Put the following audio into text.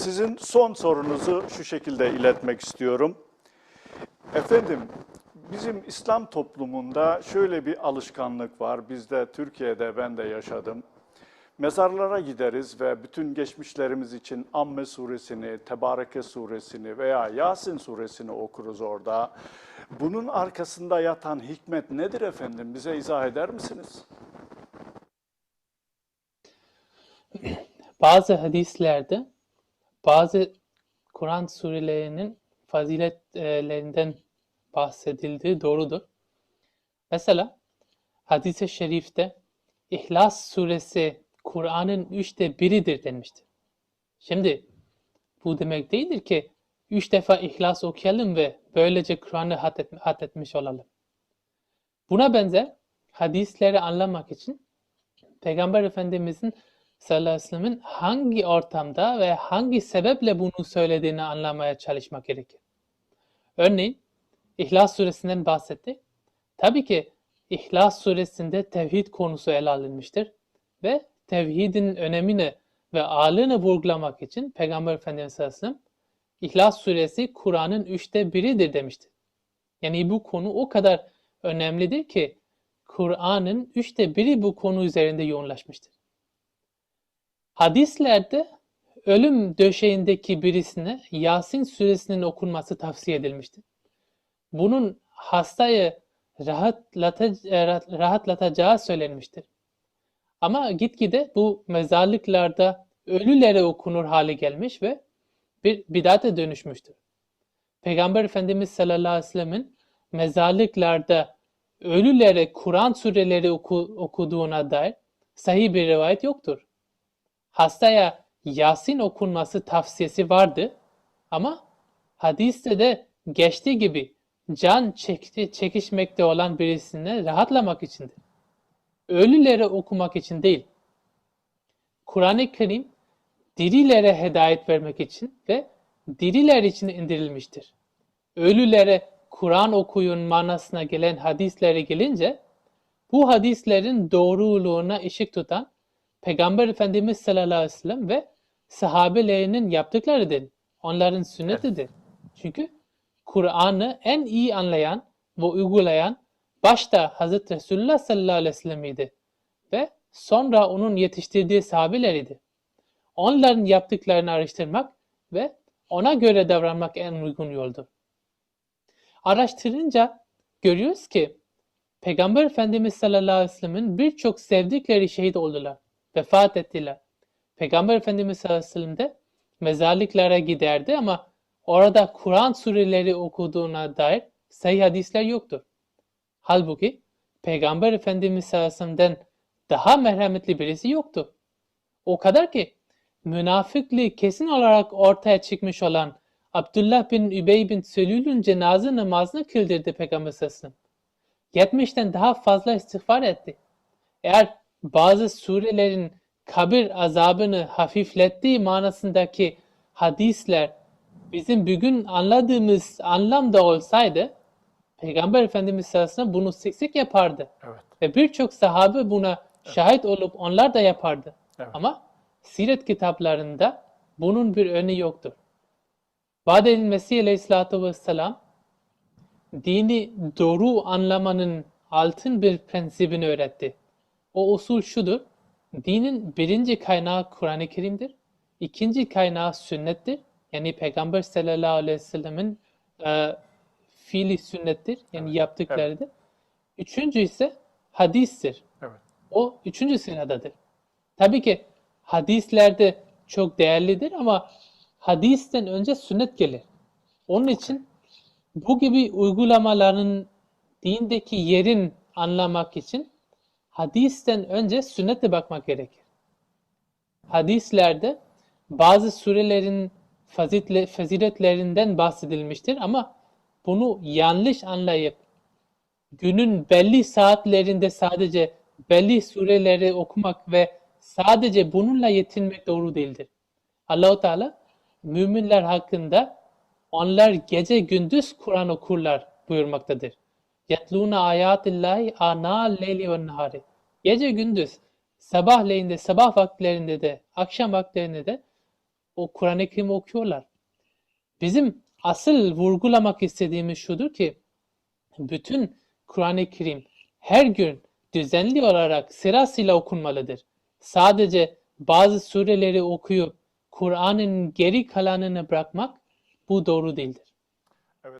sizin son sorunuzu şu şekilde iletmek istiyorum. Efendim, bizim İslam toplumunda şöyle bir alışkanlık var. Bizde Türkiye'de ben de yaşadım. Mezarlara gideriz ve bütün geçmişlerimiz için Amme suresini, Tebareke suresini veya Yasin suresini okuruz orada. Bunun arkasında yatan hikmet nedir efendim? Bize izah eder misiniz? Bazı hadislerde bazı Kur'an surelerinin faziletlerinden bahsedildiği doğrudur. Mesela hadis-i şerifte İhlas suresi Kur'an'ın üçte biridir denmiştir. Şimdi bu demek değildir ki üç defa İhlas okuyalım ve böylece Kur'an'ı hat etmiş olalım. Buna benzer hadisleri anlamak için Peygamber Efendimizin sallallahu aleyhi ve sellem'in hangi ortamda ve hangi sebeple bunu söylediğini anlamaya çalışmak gerekir. Örneğin İhlas suresinden bahsettik. Tabii ki İhlas suresinde tevhid konusu ele alınmıştır ve tevhidin önemini ve ağırlığını vurgulamak için Peygamber Efendimiz sallallahu aleyhi ve sellem İhlas suresi Kur'an'ın üçte biridir demiştir. Yani bu konu o kadar önemlidir ki Kur'an'ın üçte biri bu konu üzerinde yoğunlaşmıştır. Hadislerde ölüm döşeğindeki birisine Yasin suresinin okunması tavsiye edilmiştir. Bunun hastayı rahatlata- rahatlatacağı söylenmiştir. Ama gitgide bu mezarlıklarda ölülere okunur hale gelmiş ve bir bidate dönüşmüştür. Peygamber Efendimiz sallallahu aleyhi ve sellemin mezarlıklarda ölülere Kur'an sureleri oku- okuduğuna dair sahih bir rivayet yoktur. Hastaya Yasin okunması tavsiyesi vardı ama hadiste de geçtiği gibi can çekti, çekişmekte olan birisine rahatlamak içindir. Ölülere okumak için değil. Kur'an-ı Kerim dirilere hidayet vermek için ve diriler için indirilmiştir. Ölülere Kur'an okuyun manasına gelen hadislere gelince bu hadislerin doğruluğuna ışık tutan Peygamber Efendimiz sallallahu aleyhi ve sellem ve sahabelerinin yaptıklarıdır. Onların sünnetidir. Çünkü Kur'an'ı en iyi anlayan ve uygulayan başta Hazreti Resulullah sallallahu aleyhi ve sellem idi ve sonra onun yetiştirdiği sahabeleriydi. Onların yaptıklarını araştırmak ve ona göre davranmak en uygun yoldur. Araştırınca görüyoruz ki Peygamber Efendimiz sallallahu aleyhi ve sellemin birçok sevdikleri şehit oldular, vefat ettiler. Peygamber Efendimiz sallallahu aleyhi ve sellem de mezarlıklara giderdi ama orada Kur'an sureleri okuduğuna dair sahih hadisler yoktur. Halbuki Peygamber Efendimiz sallallahu aleyhi ve sellem'den daha merhametli birisi yoktu. O kadar ki münafıklığı kesin olarak ortaya çıkmış olan Abdullah bin Übey bin Selül'ün cenaze namazını kıldırdı Peygamber sallallahu aleyhi ve sellem. 70'ten daha fazla istiğfar etti. Eğer bazı surelerin kabir azabını hafiflettiği manasındaki hadisler bizim bugün anladığımız anlamda olsaydı Peygamber Efendimiz sellem bunu sık sık yapardı. Evet. Ve birçok sahabe buna şahit olup onlar da yapardı. Evet. Ama siret kitaplarında bunun bir örneği yoktur. Vade'nin Mesih Aleyhisselatü Vesselam dini doğru anlamanın altın bir prensibini öğretti. O usul şudur. Dinin birinci kaynağı Kur'an-ı Kerim'dir. İkinci kaynağı sünnettir. Yani Peygamber sallallahu aleyhi ve sellemin e, fiili sünnettir. Yani Evet, yaptıklarıdır. Üçüncü ise hadistir. Evet. O üçüncü sıradadır. Tabii ki hadislerde çok değerlidir ama hadisten önce sünnet gelir. Onun için bu gibi uygulamaların dindeki yerin anlamak için hadisten önce sünnete bakmak gerekir. Hadislerde bazı surelerin fazitle- faziletlerinden bahsedilmiştir ama bunu yanlış anlayıp günün belli saatlerinde sadece belli sureleri okumak ve sadece bununla yetinmek doğru değildir. Allahu Teala müminler hakkında onlar gece gündüz Kur'an okurlar buyurmaktadır. Yatluna ayatillahi ana leyli ve nahari. Gece gündüz sabahleyin de sabah vakitlerinde de akşam vakitlerinde de o Kur'an-ı Kerim okuyorlar. Bizim asıl vurgulamak istediğimiz şudur ki bütün Kur'an-ı Kerim her gün düzenli olarak sırasıyla okunmalıdır. Sadece bazı sureleri okuyup Kur'an'ın geri kalanını bırakmak bu doğru değildir.